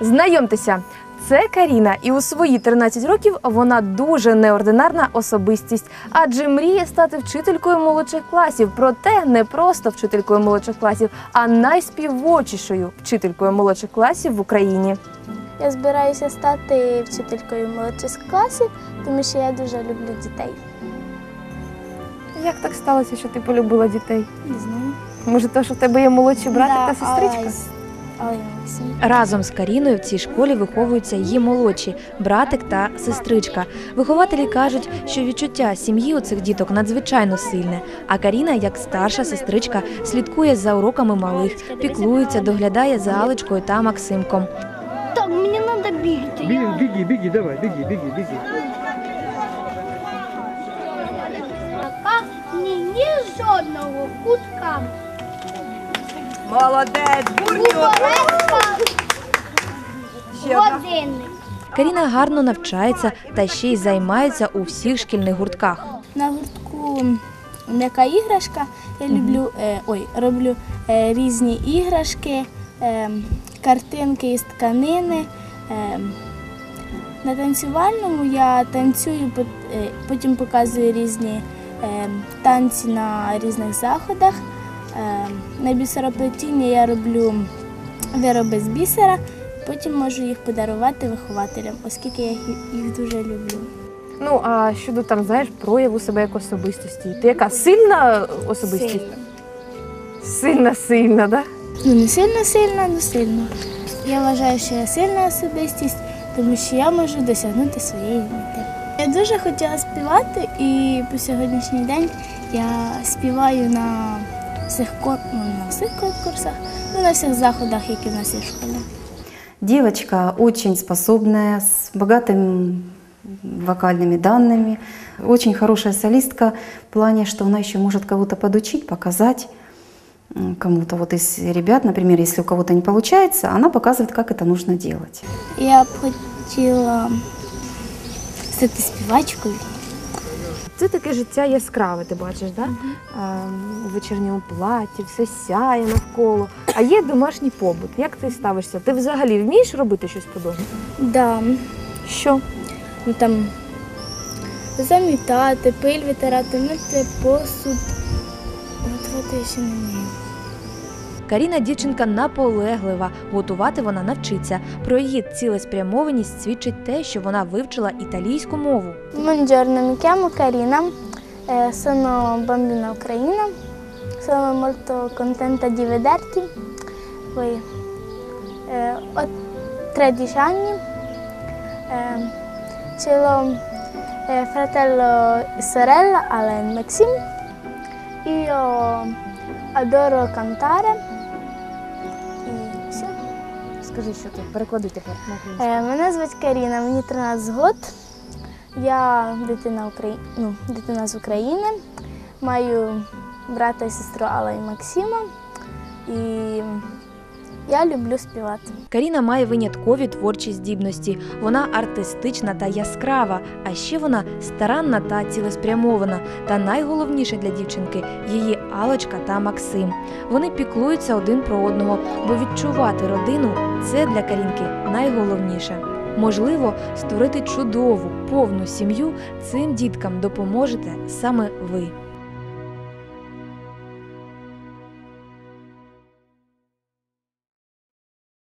Знайомтеся, це Каріна, і у свої 13 років вона дуже неординарна особистість, адже мріє стати вчителькою молодших класів. Проте не просто вчителькою молодших класів, а найспівочішою вчителькою молодших класів в Україні. Я збираюся стати вчителькою молодших класів, тому що я дуже люблю дітей. Як так сталося, що ти полюбила дітей? Не знаю. Може, то, що в тебе є молодший братик Да, та сестричка? Разом з Каріною в цій школі виховуються її молодші братик та сестричка. Вихователі кажуть, що відчуття сім'ї у цих діток надзвичайно сильне. А Каріна, як старша сестричка, слідкує за уроками малих, піклується, доглядає за Алечкою та Максимком. Так, мені треба бігти. Беги, беги, беги, давай, беги, беги, беги. Пока ні, ні жодного кутка. Молодець, бурню. Ще одна. Годинник. Каріна гарно навчається та ще й займається у всіх шкільних гуртках. На гуртку м'яка іграшка. Я люблю, е, ой, роблю е, різні іграшки, е, картинки із тканини. Е, на танцювальному я танцюю, потім показую різні е, танці на різних заходах. Е, на бісероплетінні я роблю вироби з бісера, потім можу їх подарувати вихователям, оскільки я їх, дуже люблю. Ну а щодо там, знаєш, прояву себе як особистості. Ти яка сильна особистість? Сильно. Сильна, сильна, да? Ну, не сильно сильно, але сильно. Я вважаю, що я сильна особистість, тому що я можу досягнути своєї мети. Я дуже хотіла співати, і по сьогоднішній день я співаю на всіх кон- ну, не на всіх конкурсах, ну на всіх заходах, які в нас є в школі. Девочка очень способная, с богатыми вокальными данными, очень хорошая солистка в плане, что она еще может кого-то подучить, показать м, кому-то вот из ребят, например, если у кого-то не получается, она показывает, как это нужно делать. Я б хотіла стати співачкою. Це таке життя яскраве, ти бачиш, да? У вечірньому платі, все сяє навколо. А є домашній побут. Як ти ставишся? Ти взагалі вмієш робити щось подобне? Да. Що? Ну там замітати, пиль витирати, мити посуд. Готувати я ще не вмію. Каріна дівчинка наполеглива. Готувати вона навчиться. Про її цілеспрямованість свідчить те, що вона вивчила італійську мову. Buongiorno, mi eh, sono bambina ucraina, sono molto contenta di vederti. Eh, ho 13 anni, eh, eh, fratello e sorella Alain e Maxim. Io adoro cantare. Скажи, що ти переклади тепер на. Е, Мене звуть Каріна, мені 13 років. Я дитина, Украї... ну, дитина з України. Маю брата і сестру Алла і Максима. І я люблю співати. Каріна має виняткові творчі здібності. Вона артистична та яскрава, а ще вона старанна та цілеспрямована. Та найголовніше для дівчинки її Алочка та Максим. Вони піклуються один про одного, бо відчувати родину це для Карінки найголовніше. Можливо, створити чудову, повну сім'ю цим діткам допоможете саме ви.